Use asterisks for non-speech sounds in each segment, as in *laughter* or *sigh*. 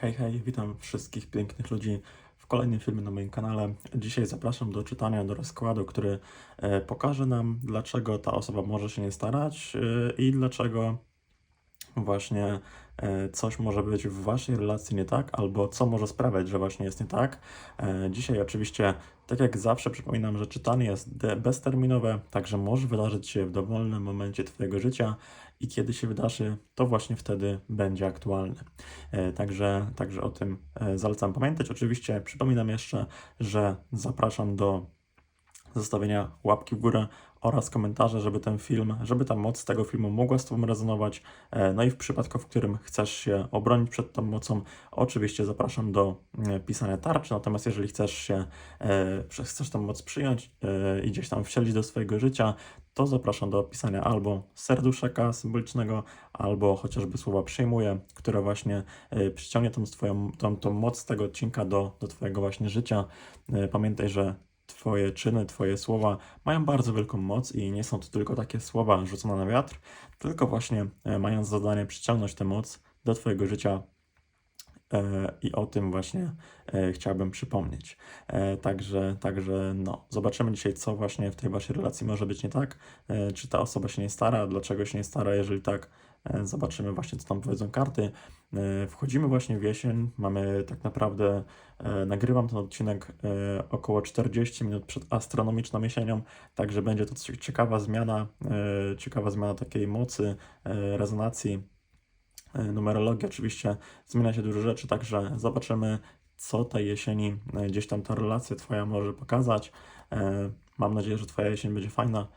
Hej, hej, witam wszystkich pięknych ludzi w kolejnym filmie na moim kanale. Dzisiaj zapraszam do czytania do rozkładu, który e, pokaże nam, dlaczego ta osoba może się nie starać e, i dlaczego właśnie e, coś może być w waszej relacji nie tak, albo co może sprawiać, że właśnie jest nie tak. E, Dzisiaj oczywiście, tak jak zawsze przypominam, że czytanie jest bezterminowe, także może wydarzyć się w dowolnym momencie twojego życia i kiedy się wydarzy, to właśnie wtedy będzie aktualne. E, Także, także o tym zalecam pamiętać. Oczywiście przypominam jeszcze, że zapraszam do zostawienia łapki w górę oraz komentarza, żeby ten film, żeby ta moc tego filmu mogła z Tobą rezonować. E, No i w przypadku, w którym chcesz się obronić przed tą mocą, oczywiście zapraszam do e, pisania tarczy. Natomiast jeżeli chcesz się, e, chcesz tą moc przyjąć i gdzieś tam wcielić do swojego życia, to zapraszam do pisania albo serduszeka symbolicznego, albo chociażby słowa przyjmuję, które właśnie przyciągnie tą, twoją, tą, tą moc tego odcinka do, do Twojego właśnie życia. Pamiętaj, że Twoje czyny, Twoje słowa mają bardzo wielką moc i nie są to tylko takie słowa rzucone na wiatr, tylko właśnie e, mają za zadanie przyciągnąć tę moc do Twojego życia e, i o tym właśnie e, chciałbym przypomnieć. Także, także no, zobaczymy dzisiaj, co właśnie w tej Waszej relacji może być nie tak. Czy ta osoba się nie stara, dlaczego się nie stara, jeżeli tak, zobaczymy właśnie, co tam powiedzą karty. E, Wchodzimy właśnie w jesień, mamy tak naprawdę, e, nagrywam ten odcinek e, około 40 minut przed astronomiczną jesienią, także będzie to cie- ciekawa zmiana, e, ciekawa zmiana takiej mocy, e, rezonacji. E, Numerologii oczywiście zmienia się dużo rzeczy, także zobaczymy, co tej jesieni e, gdzieś tam ta relacja Twoja może pokazać. E, Mam nadzieję, że Twoja jesień będzie fajna.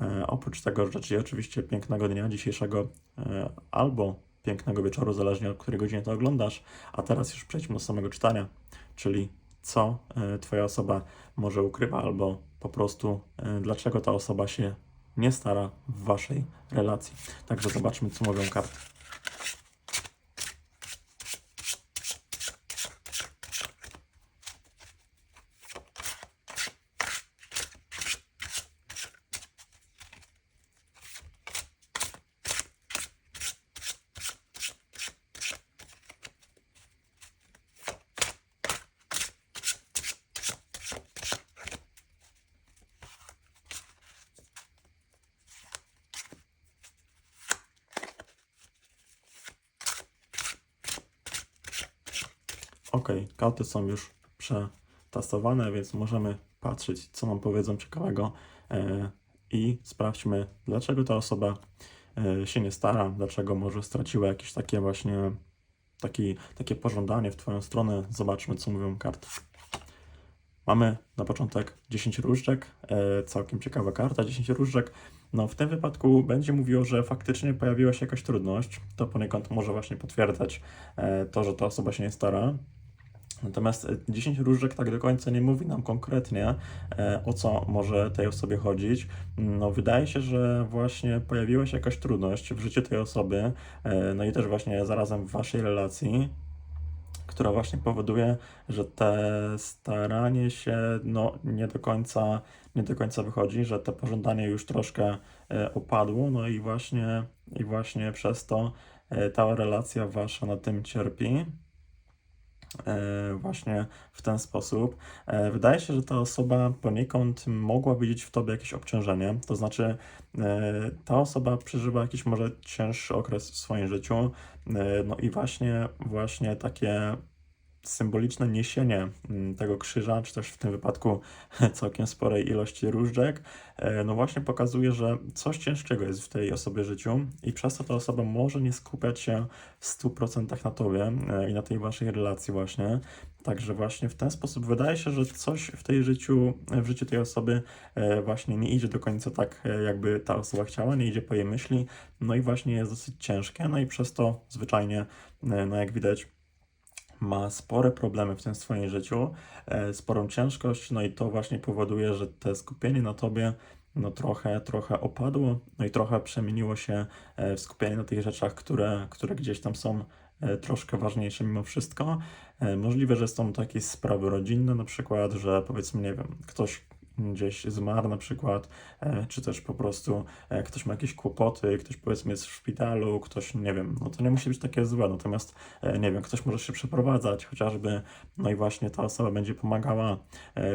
E, Oprócz tego życzę Ci oczywiście pięknego dnia dzisiejszego e, albo pięknego wieczoru, zależnie od której godzinie to oglądasz. A teraz już przejdźmy do samego czytania, czyli co e, Twoja osoba może ukrywa, albo po prostu dlaczego ta osoba się nie stara w Waszej relacji. Także zobaczmy, co mówią karty. Ok, karty są już przetastowane, więc możemy patrzeć, co nam powiedzą ciekawego e, i sprawdźmy, dlaczego ta osoba e, się nie stara, dlaczego może straciła jakieś takie właśnie taki, takie pożądanie w Twoją stronę. Zobaczmy, co mówią karty. Mamy na początek 10 różdżek, e, całkiem ciekawa karta, 10 różdżek. No w tym wypadku będzie mówiło, że faktycznie pojawiła się jakaś trudność. To poniekąd może właśnie potwierdzać to, że ta osoba się nie stara. Natomiast e, 10 różdżek tak do końca nie mówi nam konkretnie, e, o co może tej osobie chodzić. No, wydaje się, że właśnie pojawiła się jakaś trudność w życiu tej osoby, e, no i też właśnie zarazem w waszej relacji, która właśnie powoduje, że te staranie się no, nie do końca, nie do końca wychodzi, że to pożądanie już troszkę e, opadło, no i właśnie, i właśnie przez to e, ta relacja wasza na tym cierpi e, właśnie w ten sposób. E, Wydaje się, że ta osoba poniekąd mogła widzieć w tobie jakieś obciążenie, to znaczy e, ta osoba przeżywa jakiś może cięższy okres w swoim życiu, e, no i właśnie, właśnie takie symboliczne niesienie mm, tego krzyża, czy też w tym wypadku *laughs* całkiem sporej ilości różdżek, e, no właśnie pokazuje, że coś ciężkiego jest w tej osobie życiu i przez to ta osoba może nie skupiać się w 100% na tobie e, i na tej waszej relacji właśnie. Także właśnie w ten sposób wydaje się, że coś w tej życiu, w życiu tej osoby e, właśnie nie idzie do końca tak, jakby ta osoba chciała, nie idzie po jej myśli, no i właśnie jest dosyć ciężkie, no i przez to zwyczajnie, no jak widać, ma spore problemy w tym swoim życiu, e, sporą ciężkość, no i to właśnie powoduje, że te skupienie na tobie no trochę, trochę opadło, no i trochę przemieniło się e, w skupienie na tych rzeczach, które, które gdzieś tam są e, troszkę ważniejsze mimo wszystko. Możliwe, że są to jakieś sprawy rodzinne, na przykład, że powiedzmy, nie wiem, ktoś gdzieś zmarł na przykład, e, czy też po prostu e, ktoś ma jakieś kłopoty, ktoś powiedzmy jest w szpitalu, ktoś, nie wiem, no to nie musi być takie złe, natomiast, e, nie wiem, ktoś może się przeprowadzać chociażby, no i właśnie ta osoba będzie pomagała,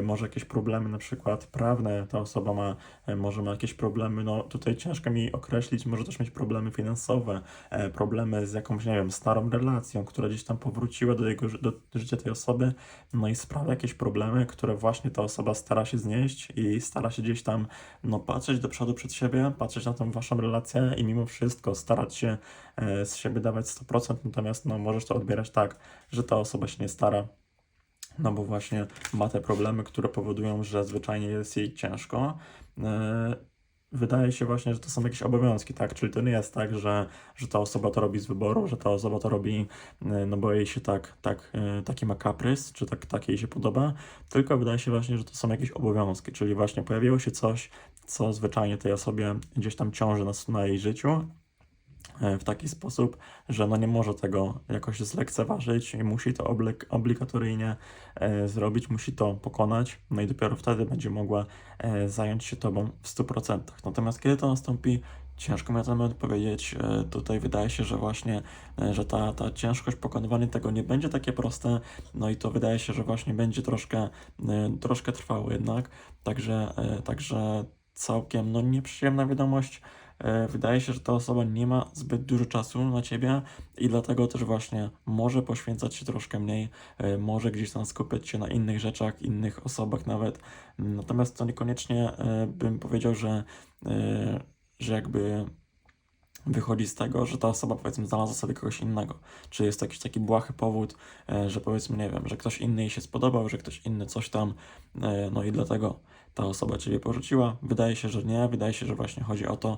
może jakieś problemy na przykład prawne, ta osoba ma, może ma jakieś problemy, no tutaj ciężko mi określić, może też mieć problemy finansowe, problemy z jakąś, nie wiem, starą relacją, która gdzieś tam powróciła do jego, do życia tej osoby, no i sprawia jakieś problemy, które właśnie ta osoba stara się znieść i stara się gdzieś tam, no patrzeć do przodu przed siebie, patrzeć na tą waszą relację i mimo wszystko starać się e, z siebie dawać 100%, natomiast no możesz to odbierać tak, że ta osoba się nie stara, no bo właśnie ma te problemy, które powodują, że zwyczajnie jest jej ciężko. E, Wydaje się właśnie, że to są jakieś obowiązki, tak? Czyli to nie jest tak, że, że ta osoba to robi z wyboru, że ta osoba to robi, e, no bo jej się tak, tak, e, taki ma kaprys, czy tak, tak jej się podoba, tylko wydaje się właśnie, że to są jakieś obowiązki, czyli właśnie pojawiło się coś, co zwyczajnie tej osobie gdzieś tam ciąży na, na jej życiu, w taki sposób, że no nie może tego jakoś zlekceważyć i musi to oblig obligatoryjnie e, zrobić, musi to pokonać, no i dopiero wtedy będzie mogła e, zająć się tobą w 100%. Natomiast kiedy to nastąpi, ciężko mi na ten moment powiedzieć. E, tutaj wydaje się, że właśnie, e, że ta, ta ciężkość pokonywania tego nie będzie takie proste, no i to wydaje się, że właśnie będzie troszkę, e, troszkę trwało jednak, także, e, także całkiem no nieprzyjemna wiadomość. E, Wydaje się, że ta osoba nie ma zbyt dużo czasu na ciebie i dlatego też właśnie może poświęcać się troszkę mniej, e, może gdzieś tam skupiać się na innych rzeczach, innych osobach nawet. Natomiast to niekoniecznie e, bym powiedział, że, że jakby wychodzi z tego, że ta osoba powiedzmy znalazła sobie kogoś innego. Czy jest jakiś taki błahy powód, że powiedzmy, nie wiem, że ktoś inny jej się spodobał, że ktoś inny coś tam, no i dlatego ta osoba ciebie porzuciła. Wydaje się, że nie, wydaje się, że właśnie chodzi o to,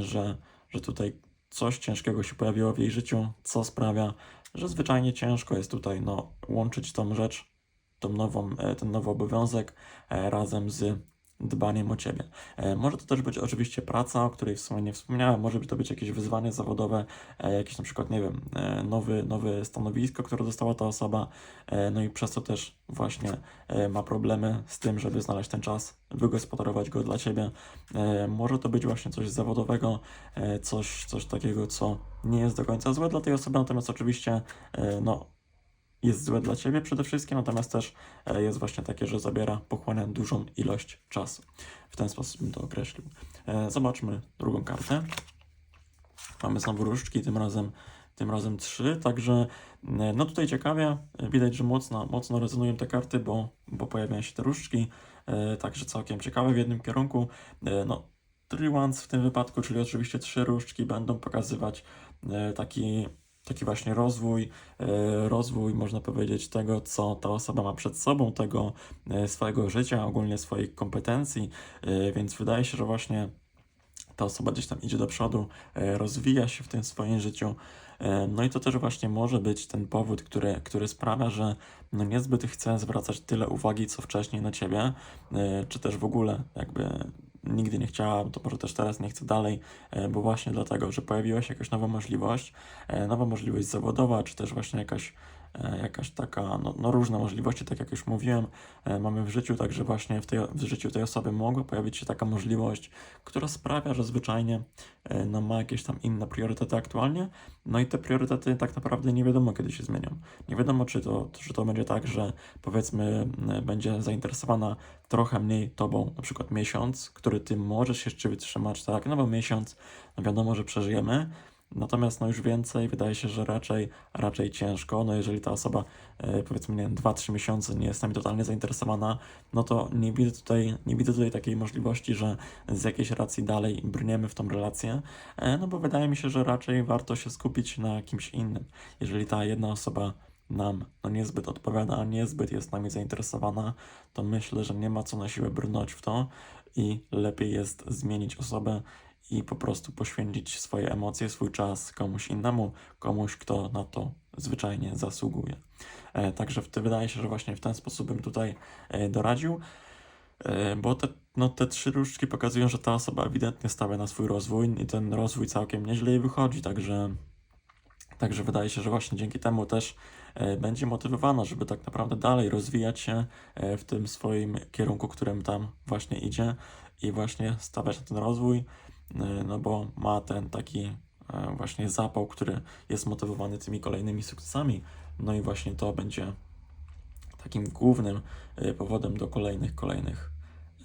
że, że tutaj coś ciężkiego się pojawiło w jej życiu, co sprawia, że zwyczajnie ciężko jest tutaj no, łączyć tą rzecz, tą nową, e, ten nowy obowiązek e, razem z dbaniem o ciebie. E, Może to też być oczywiście praca, o której w sumie nie wspomniałem, może to być jakieś wyzwanie zawodowe, e, jakieś na przykład, nie wiem, e, nowy, nowe stanowisko, które dostała ta osoba, no i przez to też właśnie ma problemy z tym, żeby znaleźć ten czas, wygospodarować go dla ciebie. Może to być właśnie coś zawodowego, coś, coś takiego, co nie jest do końca złe dla tej osoby, natomiast oczywiście, no, jest złe dla ciebie przede wszystkim, natomiast też e, jest właśnie takie, że zabiera, pochłania dużą ilość czasu. W ten sposób bym to określił. E, Zobaczmy drugą kartę. Mamy znowu różdżki, tym razem, tym razem trzy, także e, no tutaj ciekawie, widać, że mocno, mocno rezonują te karty, bo, bo pojawiają się te różdżki, e, także całkiem ciekawe w jednym kierunku. E, No, three wands w tym wypadku, czyli oczywiście trzy różdżki będą pokazywać e, taki taki właśnie rozwój, e, rozwój można powiedzieć tego, co ta osoba ma przed sobą, tego e, swojego życia, ogólnie swoich kompetencji, e, więc wydaje się, że właśnie ta osoba gdzieś tam idzie do przodu, rozwija się w tym swoim życiu. No i to też właśnie może być ten powód, który, który sprawia, że no niezbyt chce zwracać tyle uwagi, co wcześniej na ciebie, czy też w ogóle jakby nigdy nie chciała, to może też teraz nie chce dalej, e, bo właśnie dlatego, że pojawiła się jakaś nowa możliwość, e, nowa możliwość zawodowa, czy też właśnie jakaś, jakaś taka, no, no różne możliwości, tak jak już mówiłem, e, mamy w życiu, także właśnie w, tej, w życiu tej osoby mogła pojawić się taka możliwość, która sprawia, że zwyczajnie e, no, ma jakieś tam inne priorytety aktualnie, no i te priorytety tak naprawdę nie wiadomo kiedy się zmienią. Nie wiadomo, czy to, czy to będzie tak, że powiedzmy e, będzie zainteresowana trochę mniej tobą, na przykład miesiąc, który ty możesz jeszcze wytrzymać, tak, no bo miesiąc, no wiadomo, że przeżyjemy, Natomiast no już więcej wydaje się, że raczej, raczej ciężko. No jeżeli ta osoba e, powiedzmy nie wiem, 2-3 miesiące nie jest nami totalnie zainteresowana, no to nie widzę tutaj, nie widzę tutaj takiej możliwości, że z jakiejś racji dalej brniemy w tą relację. E, no bo wydaje mi się, że raczej warto się skupić na kimś innym. Jeżeli ta jedna osoba nam no niezbyt odpowiada, a niezbyt jest nami zainteresowana, to myślę, że nie ma co na siłę brnąć w to i lepiej jest zmienić osobę i po prostu poświęcić swoje emocje, swój czas komuś innemu, komuś, kto na to zwyczajnie zasługuje. E, także w, wydaje się, że właśnie w ten sposób bym tutaj e, doradził, e, bo te, no, te trzy różdżki pokazują, że ta osoba ewidentnie stawia na swój rozwój i ten rozwój całkiem nieźle jej wychodzi, także, także wydaje się, że właśnie dzięki temu też będzie motywowana, żeby tak naprawdę dalej rozwijać się w tym swoim kierunku, którym tam właśnie idzie i właśnie stawiać na ten rozwój, no bo ma ten taki e, właśnie zapał, który jest motywowany tymi kolejnymi sukcesami, no i właśnie to będzie takim głównym e, powodem do kolejnych, kolejnych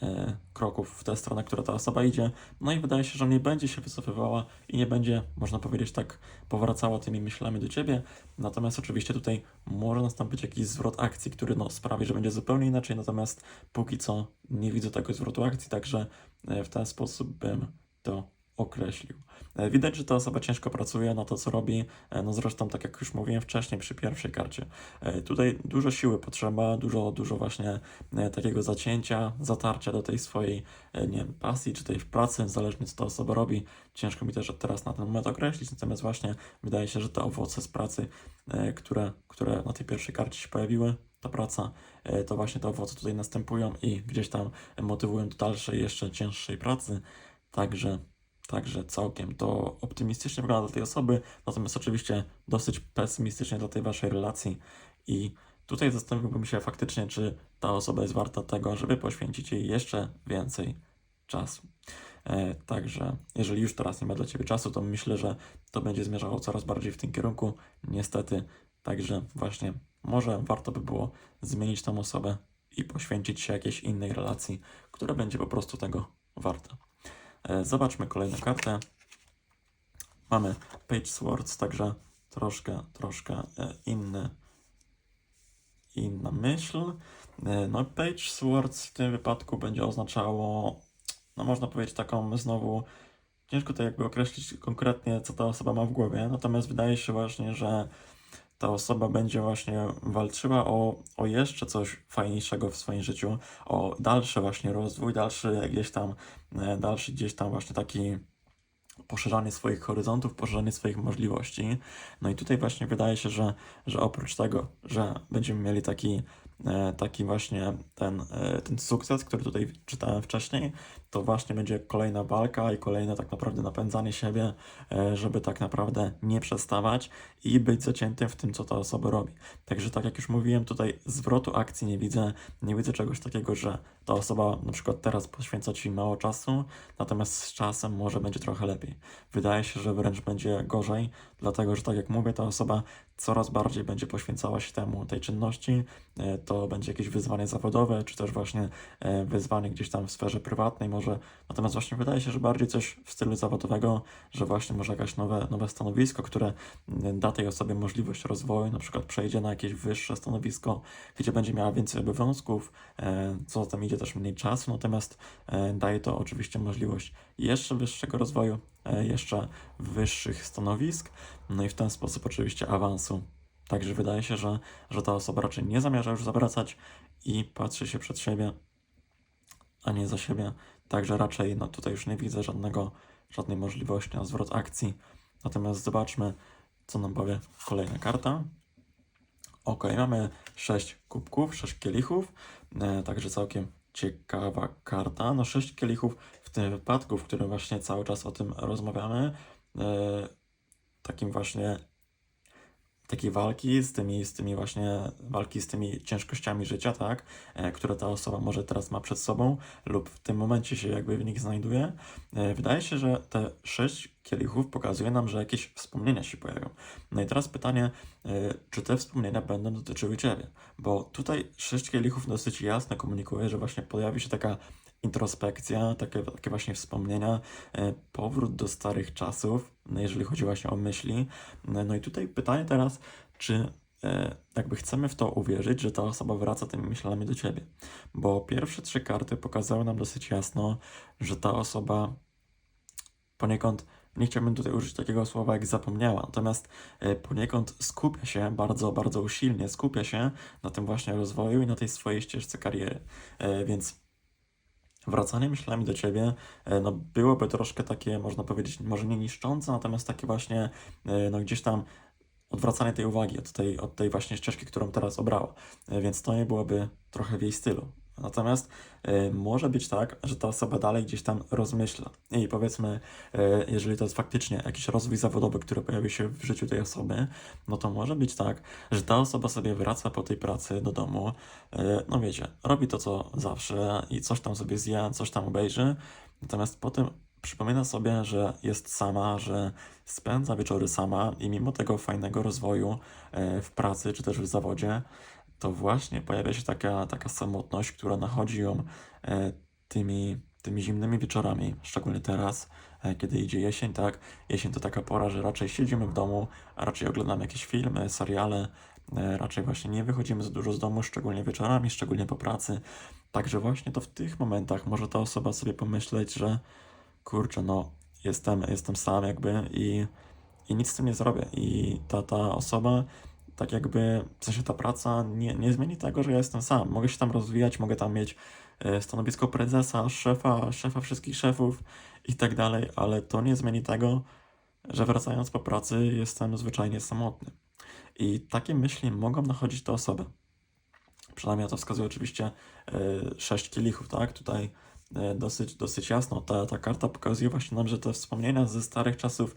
e, kroków w tę stronę, która ta osoba idzie. No i wydaje się, że nie będzie się wycofywała i nie będzie, można powiedzieć tak, powracała tymi myślami do ciebie. Natomiast oczywiście tutaj może nastąpić jakiś zwrot akcji, który no, sprawi, że będzie zupełnie inaczej. Natomiast póki co nie widzę tego zwrotu akcji, także e, w ten sposób bym to określił. E, Widać, że ta osoba ciężko pracuje na to, co robi. E, No zresztą, tak jak już mówiłem wcześniej przy pierwszej karcie, e, tutaj dużo siły potrzeba, dużo, dużo właśnie takiego zacięcia, zatarcia do tej swojej, nie wiem, pasji czy tej pracy, zależnie co ta osoba robi. Ciężko mi też teraz na ten moment określić, natomiast właśnie wydaje się, że te owoce z pracy, które, które na tej pierwszej karcie się pojawiły, ta praca, to właśnie te owoce tutaj następują i gdzieś tam motywują do dalszej, jeszcze cięższej pracy. Także Także całkiem to optymistycznie wygląda dla tej osoby, natomiast oczywiście dosyć pesymistycznie dla tej waszej relacji. I tutaj zastanowiłbym się faktycznie, czy ta osoba jest warta tego, żeby poświęcić jej jeszcze więcej czasu. E, także jeżeli już teraz nie ma dla ciebie czasu, to myślę, że to będzie zmierzało coraz bardziej w tym kierunku, niestety. Także właśnie może warto by było zmienić tą osobę i poświęcić się jakiejś innej relacji, która będzie po prostu tego warta. E, Zobaczmy kolejną kartę. Mamy Page Swords, także troszkę, troszkę e, inny, inna myśl. E, No, Page Swords w tym wypadku będzie oznaczało, no można powiedzieć taką znowu, ciężko to jakby określić konkretnie, co ta osoba ma w głowie, natomiast wydaje się właśnie, że ta osoba będzie właśnie walczyła o, o jeszcze coś fajniejszego w swoim życiu, o dalszy właśnie rozwój, dalszy gdzieś tam, e, dalszy gdzieś tam właśnie taki poszerzanie swoich horyzontów, poszerzanie swoich możliwości. No i tutaj właśnie wydaje się, że, że oprócz tego, że będziemy mieli taki, taki właśnie ten, e, ten sukces, który tutaj czytałem wcześniej, to właśnie będzie kolejna walka i kolejne tak naprawdę napędzanie siebie, e, żeby tak naprawdę nie przestawać i być zaciętym w tym, co ta osoba robi. Także tak jak już mówiłem, tutaj zwrotu akcji nie widzę, nie widzę czegoś takiego, że ta osoba na przykład teraz poświęca Ci mało czasu, natomiast z czasem może będzie trochę lepiej. Wydaje się, że wręcz będzie gorzej, dlatego że tak jak mówię, ta osoba coraz bardziej będzie poświęcała się temu, tej czynności. E, To będzie jakieś wyzwanie zawodowe, czy też właśnie e, wyzwanie gdzieś tam w sferze prywatnej może. Natomiast właśnie wydaje się, że bardziej coś w stylu zawodowego, że właśnie może jakieś nowe, nowe stanowisko, które da tej osobie możliwość rozwoju, na przykład przejdzie na jakieś wyższe stanowisko, gdzie będzie miała więcej obowiązków, e, co za tym idzie też mniej czasu, natomiast daje to oczywiście możliwość jeszcze wyższego rozwoju, e, jeszcze wyższych stanowisk, no i w ten sposób oczywiście awansu. Także wydaje się, że, że ta osoba raczej nie zamierza już zawracać i patrzy się przed siebie, a nie za siebie. Także raczej no, tutaj już nie widzę żadnego, żadnej możliwości na zwrot akcji. Natomiast zobaczmy, co nam powie kolejna karta. Ok, mamy 6 kubków, 6 kielichów, e, także całkiem ciekawa karta. No 6 kielichów w tym wypadku, w którym właśnie cały czas o tym rozmawiamy, e, takim właśnie takiej walki z tymi, z tymi właśnie walki z tymi ciężkościami życia, tak, e, które ta osoba może teraz ma przed sobą lub w tym momencie się jakby w nich znajduje. E, wydaje się, że te sześć kielichów pokazuje nam, że jakieś wspomnienia się pojawią. No i teraz pytanie, czy te wspomnienia będą dotyczyły Ciebie? Bo tutaj sześć kielichów dosyć jasno komunikuje, że właśnie pojawi się taka introspekcja, takie, takie właśnie wspomnienia, e, powrót do starych czasów, no jeżeli chodzi właśnie o myśli. No, no i tutaj pytanie teraz, czy e, jakby chcemy w to uwierzyć, że ta osoba wraca tymi myślami do ciebie. Bo pierwsze trzy karty pokazały nam dosyć jasno, że ta osoba poniekąd, nie chciałbym tutaj użyć takiego słowa jak zapomniała, natomiast e, poniekąd skupia się bardzo, bardzo usilnie, skupia się na tym właśnie rozwoju i na tej swojej ścieżce kariery. E, Więc wracanie myślami do ciebie, e, no byłoby troszkę takie, można powiedzieć, może nie niszczące, natomiast takie właśnie, e, no gdzieś tam odwracanie tej uwagi od tej, od tej właśnie ścieżki, którą teraz obrała. E, Więc to nie byłoby trochę w jej stylu. Natomiast e, może być tak, że ta osoba dalej gdzieś tam rozmyśla. I powiedzmy, e, jeżeli to jest faktycznie jakiś rozwój zawodowy, który pojawi się w życiu tej osoby, no to może być tak, że ta osoba sobie wraca po tej pracy do domu, e, no wiecie, robi to co zawsze i coś tam sobie zje, coś tam obejrzy, natomiast potem przypomina sobie, że jest sama, że spędza wieczory sama i mimo tego fajnego rozwoju w pracy czy też w zawodzie, to właśnie pojawia się taka, taka samotność, która nachodzi ją e, tymi, tymi zimnymi wieczorami, szczególnie teraz, e, kiedy idzie jesień, tak? Jesień to taka pora, że raczej siedzimy w domu, raczej oglądamy jakieś filmy, seriale, e, raczej właśnie nie wychodzimy za dużo z domu, szczególnie wieczorami, szczególnie po pracy. Także właśnie to w tych momentach może ta osoba sobie pomyśleć, że kurczę, no jestem, jestem sam jakby i, i nic z tym nie zrobię. I ta, ta osoba, tak jakby, w sensie ta praca nie, nie zmieni tego, że ja jestem sam. Mogę się tam rozwijać, mogę tam mieć e, stanowisko prezesa, szefa, szefa wszystkich szefów i tak dalej, ale to nie zmieni tego, że wracając po pracy jestem zwyczajnie samotny. I takie myśli mogą nachodzić tę osobę. Przynajmniej to wskazuje oczywiście e, sześć kielichów, tak? Tutaj e, dosyć, dosyć jasno ta, ta karta pokazuje właśnie nam, że te wspomnienia ze starych czasów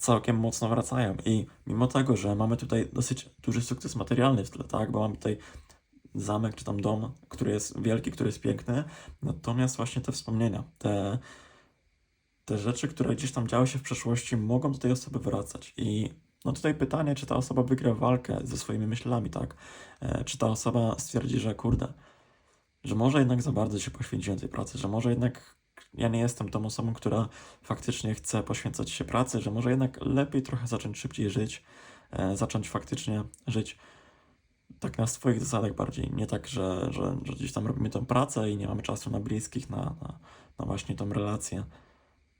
całkiem mocno wracają. I mimo tego, że mamy tutaj dosyć duży sukces materialny w tle, tak? Bo mamy tutaj zamek czy tam dom, który jest wielki, który jest piękny, natomiast właśnie te wspomnienia, te, te rzeczy, które gdzieś tam działy się w przeszłości, mogą do tej osoby wracać. I no tutaj pytanie, czy ta osoba wygra walkę ze swoimi myślami, tak? E, czy ta osoba stwierdzi, że kurde, że może jednak za bardzo się poświęciłem tej pracy, że może jednak ja nie jestem tą osobą, która faktycznie chce poświęcać się pracy, że może jednak lepiej trochę zacząć szybciej żyć, e, zacząć faktycznie żyć tak na swoich zasadach bardziej. Nie tak, że, że, że gdzieś tam robimy tą pracę i nie mamy czasu na bliskich, na, na, na właśnie tą relację,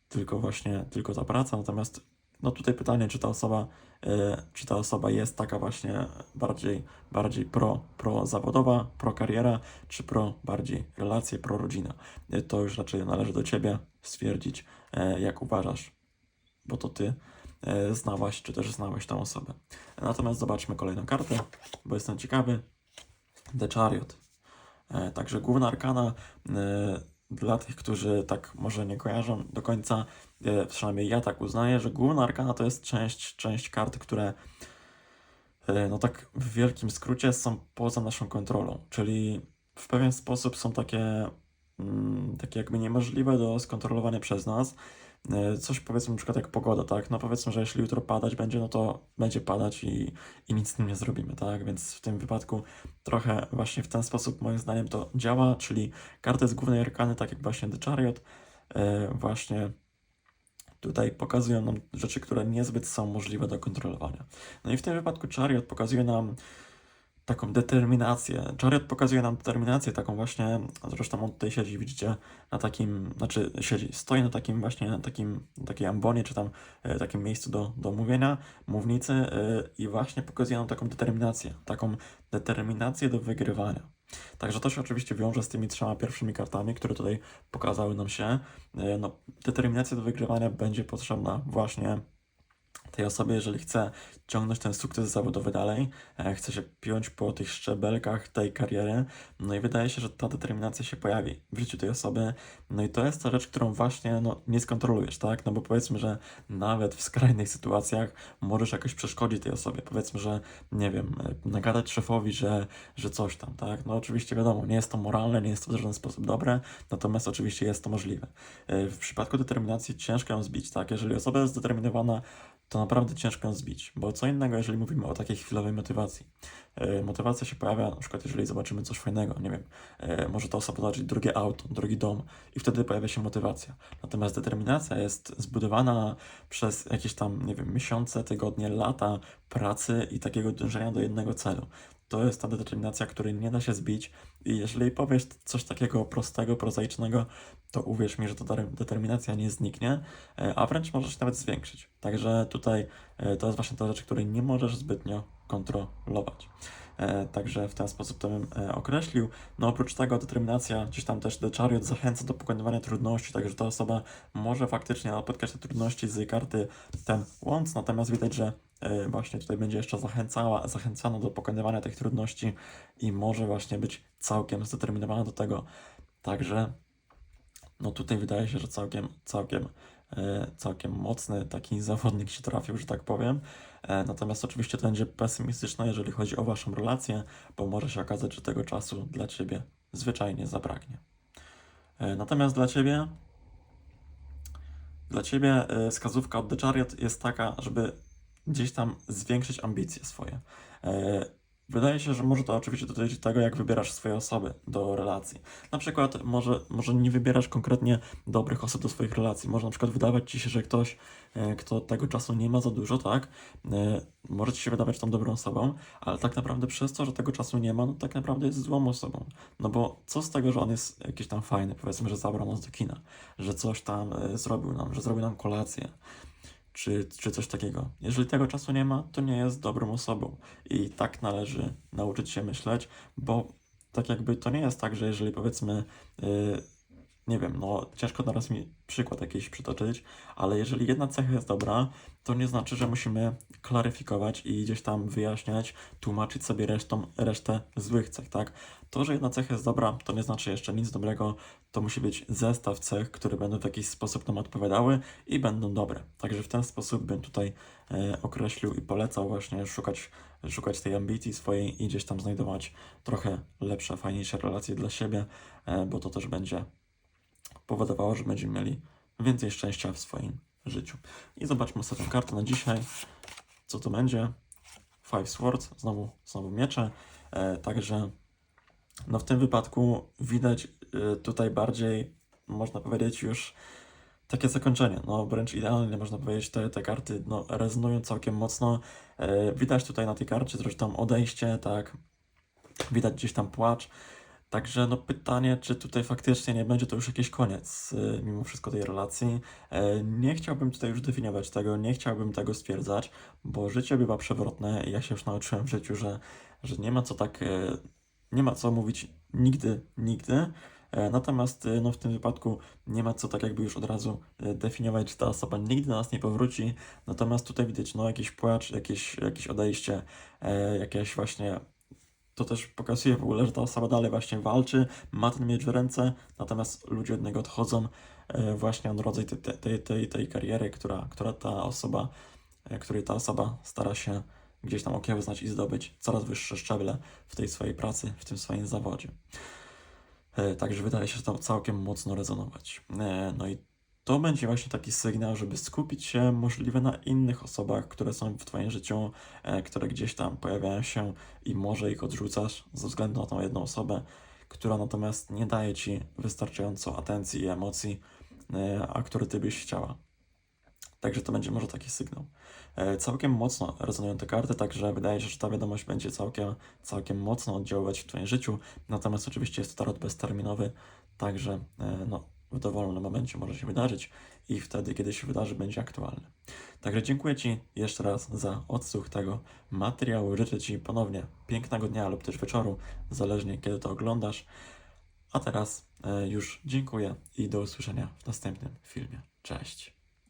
tylko właśnie tylko ta praca. Natomiast no tutaj pytanie, czy ta osoba, e, czy ta osoba jest taka właśnie bardziej, bardziej pro, pro zawodowa, pro kariera, czy pro bardziej relacje, pro rodzina. E, To już raczej należy do ciebie stwierdzić, e, jak uważasz, bo to ty znałaś, czy też znałeś tą osobę. Natomiast zobaczmy kolejną kartę, bo jestem ciekawy. The Chariot. Także główna arkana dla tych, którzy tak może nie kojarzą do końca, e, przynajmniej ja tak uznaję, że główna arkana to jest część, część kart, które e, no tak w wielkim skrócie są poza naszą kontrolą, czyli w pewien sposób są takie, takie jakby niemożliwe do skontrolowania przez nas. E, Coś powiedzmy na przykład jak pogoda, tak? No powiedzmy, że jeśli jutro padać będzie, no to będzie padać i, i nic z tym nie zrobimy, tak? Więc w tym wypadku trochę właśnie w ten sposób moim zdaniem to działa, czyli karty z głównej arkany, tak jak właśnie The Chariot, e, właśnie tutaj pokazują nam rzeczy, które niezbyt są możliwe do kontrolowania. No i w tym wypadku Chariot pokazuje nam taką determinację. Chariot pokazuje nam determinację taką właśnie, zresztą on tutaj siedzi, widzicie, na takim, znaczy siedzi, stoi na takim właśnie, na takim, takiej ambonie, czy tam e, takim miejscu do, do mówienia, mównicy e, i właśnie pokazuje nam taką determinację, taką determinację do wygrywania. Także to się oczywiście wiąże z tymi trzema pierwszymi kartami, które tutaj pokazały nam się. E, No, determinacja do wygrywania będzie potrzebna właśnie tej osobie, jeżeli chce ciągnąć ten sukces zawodowy dalej, e, chce się piąć po tych szczebelkach tej kariery, no i wydaje się, że ta determinacja się pojawi w życiu tej osoby, no i to jest ta rzecz, którą właśnie no, nie skontrolujesz, tak? No bo powiedzmy, że nawet w skrajnych sytuacjach możesz jakoś przeszkodzić tej osobie, powiedzmy, że nie wiem, e, nagadać szefowi, że, że coś tam, tak? No oczywiście wiadomo, nie jest to moralne, nie jest to w żaden sposób dobre, natomiast oczywiście jest to możliwe. E, W przypadku determinacji ciężko ją zbić, tak? Jeżeli osoba jest zdeterminowana, to naprawdę ciężko ją zbić, bo co innego, jeżeli mówimy o takiej chwilowej motywacji. E, Motywacja się pojawia, na przykład jeżeli zobaczymy coś fajnego, nie wiem, e, może ta osoba zobaczyć drugie auto, drugi dom i wtedy pojawia się motywacja. Natomiast determinacja jest zbudowana przez jakieś tam, nie wiem, miesiące, tygodnie, lata pracy i takiego dążenia do jednego celu. To jest ta determinacja, której nie da się zbić i jeżeli powiesz coś takiego prostego, prozaicznego, to uwierz mi, że ta determinacja nie zniknie, e, a wręcz możesz nawet zwiększyć. Także tutaj e, to jest właśnie ta rzecz, której nie możesz zbytnio kontrolować. E, Także w ten sposób to bym określił. No oprócz tego determinacja, gdzieś tam też The Chariot zachęca do pokonywania trudności, także ta osoba może faktycznie napotkać te trudności z karty ten łąc, natomiast widać, że właśnie tutaj będzie jeszcze zachęcała, zachęcana do pokonywania tych trudności i może właśnie być całkiem zdeterminowana do tego. Także no tutaj wydaje się, że całkiem, całkiem, e, całkiem mocny taki *laughs* zawodnik się trafił, że tak powiem. E, Natomiast oczywiście to będzie pesymistyczne, jeżeli chodzi o Waszą relację, bo może się okazać, że tego czasu dla Ciebie zwyczajnie zabraknie. E, Natomiast dla Ciebie, dla Ciebie e, wskazówka od The Chariot jest taka, żeby gdzieś tam zwiększyć ambicje swoje. E, Wydaje się, że może to oczywiście dotyczyć tego, jak wybierasz swoje osoby do relacji. Na przykład może, może nie wybierasz konkretnie dobrych osób do swoich relacji. Może na przykład wydawać ci się, że ktoś, e, kto tego czasu nie ma za dużo, tak, e, może ci się wydawać tą dobrą osobą, ale tak naprawdę przez to, że tego czasu nie ma, no tak naprawdę jest złą osobą. No bo co z tego, że on jest jakiś tam fajny, powiedzmy, że zabrał nas do kina, że coś tam zrobił nam, że zrobił nam kolację, czy, czy coś takiego. Jeżeli tego czasu nie ma, to nie jest dobrą osobą. I tak należy nauczyć się myśleć, bo tak jakby to nie jest tak, że jeżeli powiedzmy, yy, nie wiem, no ciężko teraz mi przykład jakiś przytoczyć, ale jeżeli jedna cecha jest dobra, to nie znaczy, że musimy klaryfikować i gdzieś tam wyjaśniać, tłumaczyć sobie resztą, resztę złych cech, tak? To, że jedna cecha jest dobra, to nie znaczy jeszcze nic dobrego, to musi być zestaw cech, które będą w jakiś sposób nam odpowiadały i będą dobre. Także w ten sposób bym tutaj e, określił i polecał właśnie szukać, szukać tej ambicji swojej i gdzieś tam znajdować trochę lepsze, fajniejsze relacje dla siebie, e, bo to też będzie powodowało, że będziemy mieli więcej szczęścia w swoim życiu. I zobaczmy tę kartę na dzisiaj. Co to będzie? Five Swords, znowu, znowu miecze. E, także no w tym wypadku widać e, tutaj bardziej, można powiedzieć, już takie zakończenie, no wręcz idealnie można powiedzieć, te, te karty no, rezonują całkiem mocno. E, widać tutaj na tej karcie zresztą odejście, tak, widać gdzieś tam płacz. Także no pytanie, czy tutaj faktycznie nie będzie to już jakiś koniec y, mimo wszystko tej relacji. E, Nie chciałbym tutaj już definiować tego, nie chciałbym tego stwierdzać, bo życie bywa przewrotne i ja się już nauczyłem w życiu, że, że nie ma co tak, e, nie ma co mówić nigdy, nigdy. E, Natomiast no, w tym wypadku nie ma co tak jakby już od razu definiować, że ta osoba nigdy do nas nie powróci. Natomiast tutaj widać no, jakiś płacz, jakieś, jakieś odejście, jakieś właśnie to też pokazuje w ogóle, że ta osoba dalej właśnie walczy, ma ten miecz w ręce, natomiast ludzie od niego odchodzą e, właśnie od rodzaj tej, tej, tej, tej kariery, która, która ta osoba, e, której ta osoba stara się gdzieś tam okiełznać i zdobyć coraz wyższe szczeble w tej swojej pracy, w tym swoim zawodzie. E, Także wydaje się to całkiem mocno rezonować. No i to będzie właśnie taki sygnał, żeby skupić się możliwe na innych osobach, które są w Twoim życiu, e, które gdzieś tam pojawiają się i może ich odrzucasz ze względu na tą jedną osobę, która natomiast nie daje Ci wystarczająco atencji i emocji, e, a które Ty byś chciała. Także to będzie może taki sygnał. E, Całkiem mocno rezonują te karty, także wydaje się, że ta wiadomość będzie całkiem, całkiem mocno oddziaływać w Twoim życiu. Natomiast oczywiście jest to tarot bezterminowy, także no, w dowolnym momencie może się wydarzyć i wtedy, kiedy się wydarzy, będzie aktualny. Także dziękuję Ci jeszcze raz za odsłuch tego materiału. Życzę Ci ponownie pięknego dnia lub też wieczoru, zależnie kiedy to oglądasz. A teraz e, już dziękuję i do usłyszenia w następnym filmie. Cześć.